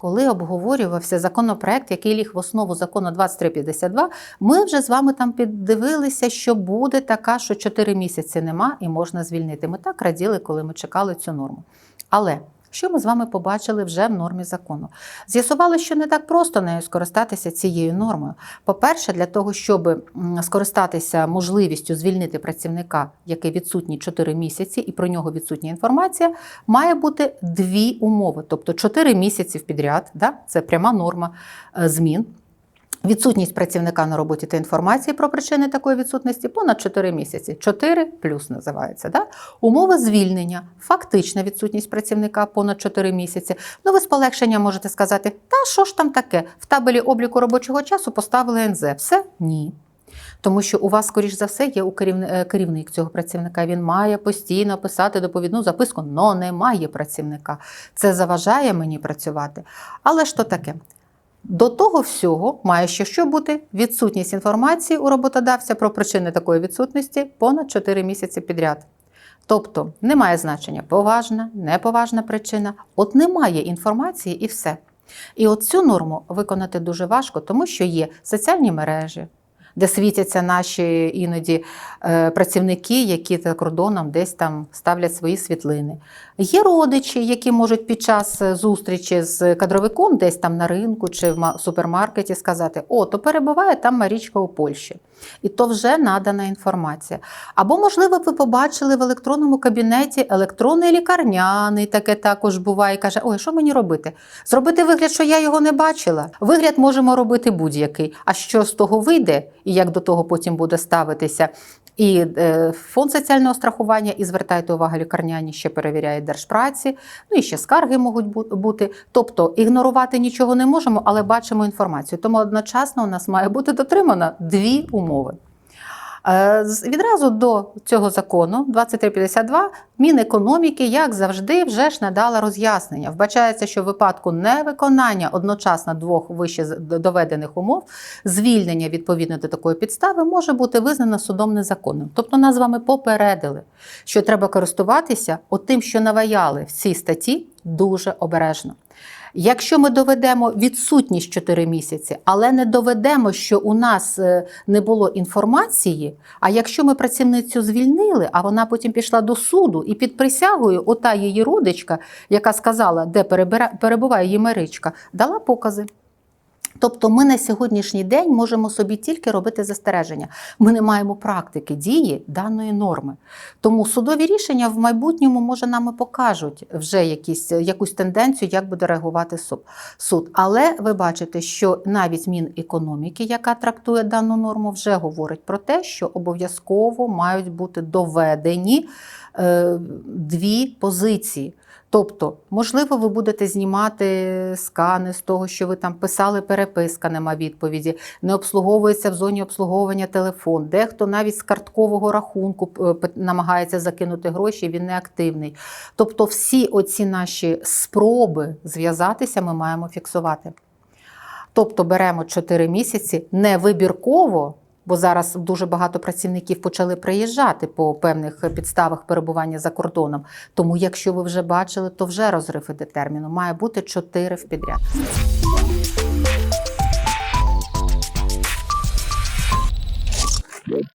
Коли обговорювався законопроект, який ліг в основу закону 2352, ми вже з вами там піддивилися, що буде така, що 4 місяці нема і можна звільнити. Ми так раділи, коли ми чекали цю норму. Але що ми з вами побачили вже в нормі закону? З'ясували, що не так просто нею скористатися цією нормою. По-перше, для того, щоб скористатися можливістю звільнити працівника, який відсутній 4 місяці, і про нього відсутня інформація, має бути дві умови, тобто 4 місяці підряд, да? це пряма норма е, змін. Відсутність працівника на роботі та інформації про причини такої відсутності понад 4 місяці. 4 плюс називається. Да? Умова звільнення, фактична відсутність працівника понад 4 місяці. Ну, ви з полегшенням можете сказати, та що ж там таке? В табелі обліку робочого часу поставили НЗ. Все? Ні. Тому що у вас, скоріш за все, є у е, керівник цього працівника. Він має постійно писати доповідну записку, але немає працівника. Це заважає мені працювати. Але то таке? До того всього має ще що бути відсутність інформації у роботодавця про причини такої відсутності понад 4 місяці підряд. Тобто немає значення поважна, неповажна причина. От немає інформації і все. І от цю норму виконати дуже важко, тому що є соціальні мережі, де світяться наші іноді е, працівники, які за кордоном десь там ставлять свої світлини. Є родичі, які можуть під час е, зустрічі з кадровиком, десь там на ринку чи в супермаркеті сказати: О, то перебуває там Марічка у Польщі. І то вже надана інформація. Або, можливо, ви побачили в електронному кабінеті електронний лікарняний, таке також буває, і каже: Ой, що мені робити? Зробити вигляд, що я його не бачила. Вигляд можемо робити будь-який. А що з того вийде, і як до того потім буде ставитися? І е, фонд соціального страхування, і звертайте увагу, лікарняні ще перевіряє держпраці, ну і ще скарги можуть бути. Тобто ігнорувати нічого не можемо, але бачимо інформацію. Тому одночасно у нас має бути дотримано дві умови. Е, Відразу до цього закону 2352 Мінекономіки, як завжди, вже ж надала роз'яснення. Вбачається, що в випадку невиконання одночасно двох вище доведених умов звільнення відповідно до такої підстави може бути визнано судом незаконним. Тобто нас з вами попередили, що треба користуватися тим, що наваяли в цій статті, дуже обережно. Якщо ми доведемо відсутність 4 місяці, але не доведемо, що у нас е, не було інформації, а якщо ми працівницю звільнили, а вона потім пішла до суду і під присягою, ота її родичка, яка сказала, де перебуває її меричка, дала покази. Тобто ми на сьогоднішній день можемо собі тільки робити застереження. Ми не маємо практики дії даної норми. Тому судові рішення в майбутньому може нам і покажуть вже якісь, якусь тенденцію, як буде реагувати суд. Але ви бачите, що навіть Мінекономіки, яка трактує дану норму, вже говорить про те, що обов'язково мають бути доведені е, дві позиції. Тобто, можливо, ви будете знімати скани з того, що ви там писали, переписка, нема відповіді, не обслуговується в зоні обслуговування телефон. Дехто навіть з карткового рахунку е, намагається закинути гроші, він не активний. Тобто, всі оці наші спроби зв'язатися ми маємо фіксувати. Тобто беремо 4 місяці не вибірково, бо зараз дуже багато працівників почали приїжджати по певних підставах перебування за кордоном. Тому, якщо ви вже бачили, то вже розрив іде терміну. Має бути 4 в підряд.